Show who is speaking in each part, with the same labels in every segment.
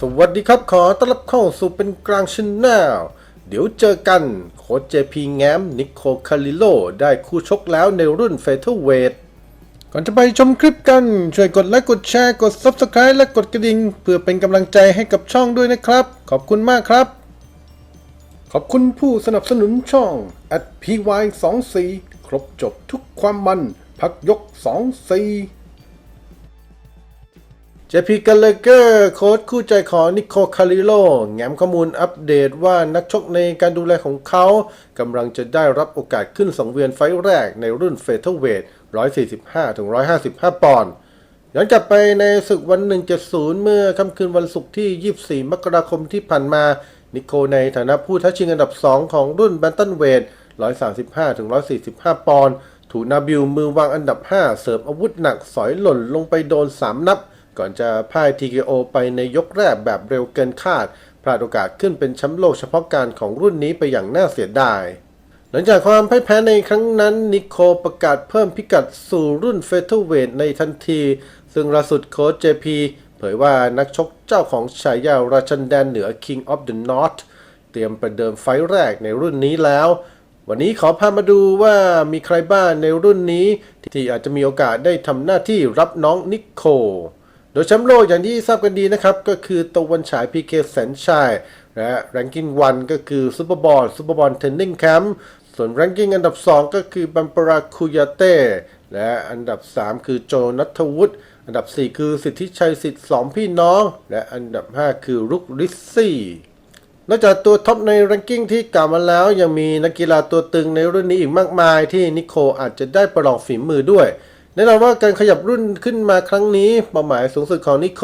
Speaker 1: สวัสดีครับขอต้อนรับเข้าสู่เป็นกลางชแนลเดี๋ยวเจอกันโค้ชเจพีแง้ม นิโคคาริโล ได้คู่ชกแล้วในรุ่นเฟเธอร์เวทก่อนจะไปชมคลิปกัน ช่วยกดไลค์กดแชร์กด Subscribe และกดกระดิ่งเพื่อเป็นกำลังใจให้กับช่องด้วยนะครับ ขอบคุณมากครับ ขอบคุณผู้สนับสนุนช่อง at py24 ครบจบทุกความมัน พักยก 24 เจพีกันเลเกอร์โค้ชคู่ใจของนิโคคาริโลแง้มข้อมูลอัปเดตว่านักชกในการดูแลของเขากำลังจะได้รับโอกาสขึ้นสังเวียนไฟแรกในรุ่นเฟเธอร์เวท 145-155 ปอนด์ย้อนกลับไปในศึกวัน 170 เมื่อค่ำคืนวันศุกร์ที่ 24 มกราคมที่ผ่านมา นิโคในฐานะผู้ท้าชิงอันดับ 2 ของรุ่นแบนตันเวท 135-145 ปอนด์ถูกนาบิลมือวางอันดับ 5 เสริมอาวุธหนักสอยหล่นลงไปโดน 3 นับ ก่อนจะพ่าย TKO ไปในยกแรกแบบเร็วเกินคาด พลาดโอกาสขึ้นเป็นแชมป์โลกเฉพาะการของรุ่นนี้ไปอย่างน่าเสียดาย หลังจากความพ่ายแพ้ในครั้งนั้น นิโคประกาศเพิ่มพิกัดสู่รุ่นเฟเธอร์เวทในทันที ซึ่งล่าสุดโค้ช JP เผยว่านักชกเจ้าของฉายาราชันแดนเหนือ King of the North เตรียมประเดิมไฟแรกในรุ่นนี้แล้ว วันนี้ขอพามาดูว่ามีใครบ้างในรุ่นนี้ ที่อาจจะมีโอกาสได้ทำหน้าที่รับน้องนิโค ดยแชมป์โลกอย่างที่ทราบกันดีนะครับ ก็คือตะวันฉายพีเคแสนชัยและแรงกิ้งวันก็คือซูเปอร์บอลซูเปอร์บอลเทนนิงแคมป์ส่วนแรงกิ้งอันดับ 2 ก็คือบัมปราคุยาเต้และอันดับ 3 คือโจนัทวุฒิอันดับ 4 คือสิทธิชัยสิทธิ์สองพี่น้อง และอันดับ 5 คือรุกริซซี่นอกจากตัวท็อปในแรงกิ้งที่กล่าวมาแล้วยังมีนักกีฬาตัวตึงในรุ่นนี้อีกมากมายที่นิโคอาจจะได้ประลองฝีมือด้วย แน่นอนว่าการขยับรุ่นขึ้นมาครั้งนี้เป้าหมายสูงสุดของนิโค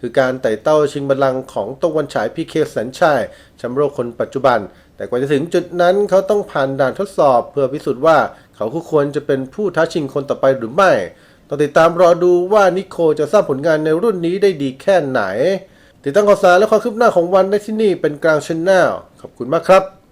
Speaker 1: คือการไต่เต้าชิงบัลลังก์ของตะวันฉายพีเคแสนชัยแชมป์โลกคนปัจจุบัน แต่กว่าจะถึงจุดนั้นเขาต้องผ่านด่านทดสอบ เพื่อพิสูจน์ว่าเขาคู่ควรจะเป็นผู้ท้าชิงคนต่อไปหรือไม่ต้องติดตามรอดูว่านิโคจะสร้างผลงานในรุ่นนี้ได้ดีแค่ไหน ติดตามข่าวสารและความคืบหน้าของวันได้ที่นี่เป็นกลางชแนลขอบคุณมากครับ